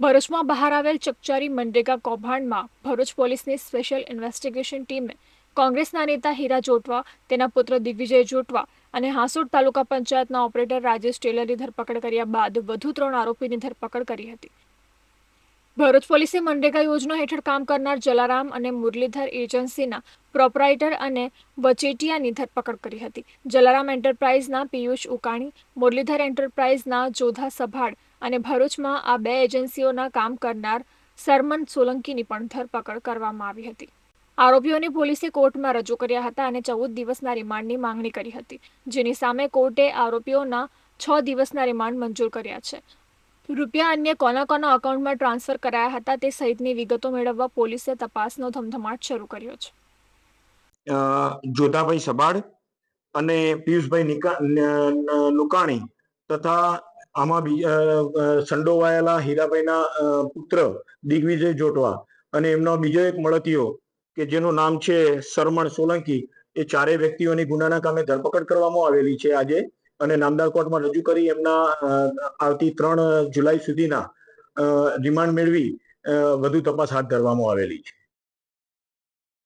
ભરૂચમાં બહાર આવેલ ચકચારી મનરેગા કૌભાંડમાં ભરૂચ પોલીસની સ્પેશિયલ ઇન્વેસ્ટિગેશન ટીમે કોંગ્રેસના નેતા હીરા જોટવા, તેના પુત્ર દિગ્વિજય જોટવા અને હાંસોડ તાલુકા પંચાયતના ઓપરેટર રાજેશ ટેલરની ધરપકડ કર્યા બાદ વધુ ત્રણ આરોપીની ધરપકડ કરી હતી. ભરૂચ પોલીસે મનરેગા યોજના હેઠળ કામ કરનાર જલારામ અને મુરલીધર એજન્સીના પ્રોપરાઇટર અને વચેટિયાની ધરપકડ કરી હતી. જલારામ એન્ટરપ્રાઇઝના પિયુષ ઉકાણી, મુરલીધર એન્ટરપ્રાઇઝના જોધા સભાડ અને ભરૂચમાં આ બે એજન્સીઓના કામ કરનાર સરમન સોલંકીની પણ ધરપકડ કરવામાં આવી હતી. આરોપીઓને પોલીસે કોર્ટમાં રજૂ કર્યા હતા અને ચૌદ દિવસના રિમાન્ડની માંગણી કરી હતી, જેની સામે કોર્ટે આરોપીઓના છ દિવસના રિમાન્ડ મંજૂર કર્યા છે. રૂપિયા અન્ય કોના કોના અકાઉન્ટમાં ટ્રાન્સફર કરાયા હતા તે સહિતની વિગતો મેળવવા પોલીસે તપાસનો ધમધમાટ શરૂ કર્યો છે. જોધાભાઈ સબાડ અને પિયુષભાઈ નુકાણી તથા આમાં સંડોવાયેલા હીરાભાઈના પુત્ર દિગ્વિજય જોટવા અને એમનો બીજો એક મળતીઓ કે જેનું નામ છે સરમણ સોલંકી, એ ચારેય વ્યક્તિઓની ગુનાના કામે ધરપકડ કરવામાં આવેલી છે આજે અને નામદાર કોર્ટમાં રજૂ કરી એમના આવતી ત્રણ જુલાઈ સુધીના રિમાન્ડ મેળવી વધુ તપાસ હાથ ધરવામાં આવેલી છે.